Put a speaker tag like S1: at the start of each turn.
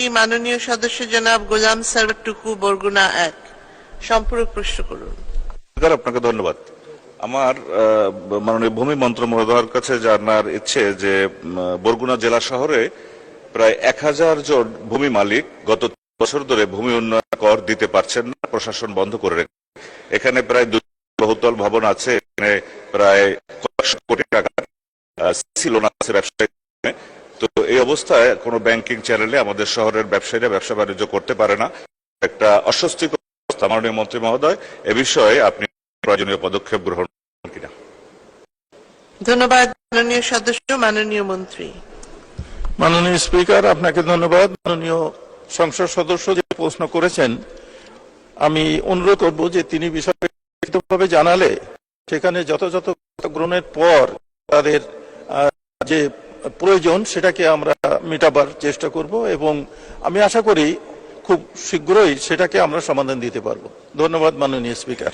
S1: মাননীয় সদস্য জনাব গোলাম সার্ভার টুকু বরগুনা এক। সম্পূরক প্রশ্ন করুন।
S2: আপনাকে ধন্যবাদ। আমার মাননীয় ভূমি মন্ত্র মহোদয়ের কাছে জানার ইচ্ছে যে বরগুনা জেলা শহরে প্রায় এক হাজার জন ভূমি মালিক গত বছর ধরে ভূমি উন্নয়ন কর দিতে পারছেন না, প্রশাসন বন্ধ করে রেখে এখানে প্রায় দুই বহুতল ভবন আছে, এখানে প্রায় কয়েকশো কোটি টাকা ছিল না আছে ব্যবসায়ী অবস্থায় কোনো ব্যাংকিং চ্যানেলে আমাদের শহরের ব্যবসায়ীরা ব্যবসা বাণিজ্য করতে পারে না। একটা অস্বস্তিকর অবস্থা। মাননীয় মন্ত্রী মহোদয় এ বিষয়ে আপনি প্রয়োজনীয় পদক্ষেপ গ্রহণ কিনা?
S1: ধন্যবাদ মাননীয় সদস্য মাননীয় মন্ত্রী।
S3: মাননীয় স্পিকার আপনাকে ধন্যবাদ। মাননীয় সংসদ সদস্য যে প্রশ্ন করেছেন আমি অনুরোধ করব যে তিনি বিষয়ে লিখিতভাবে জানালে সেখানে যথাযথ গ্রহণের পর তাদের যে প্রয়োজন সেটাকে আমরা মেটাবার চেষ্টা করব এবং আমি আশা করি খুব শীঘ্রই সেটাকে আমরা সমাধান দিতে পারব। ধন্যবাদ মাননীয় স্পিকার।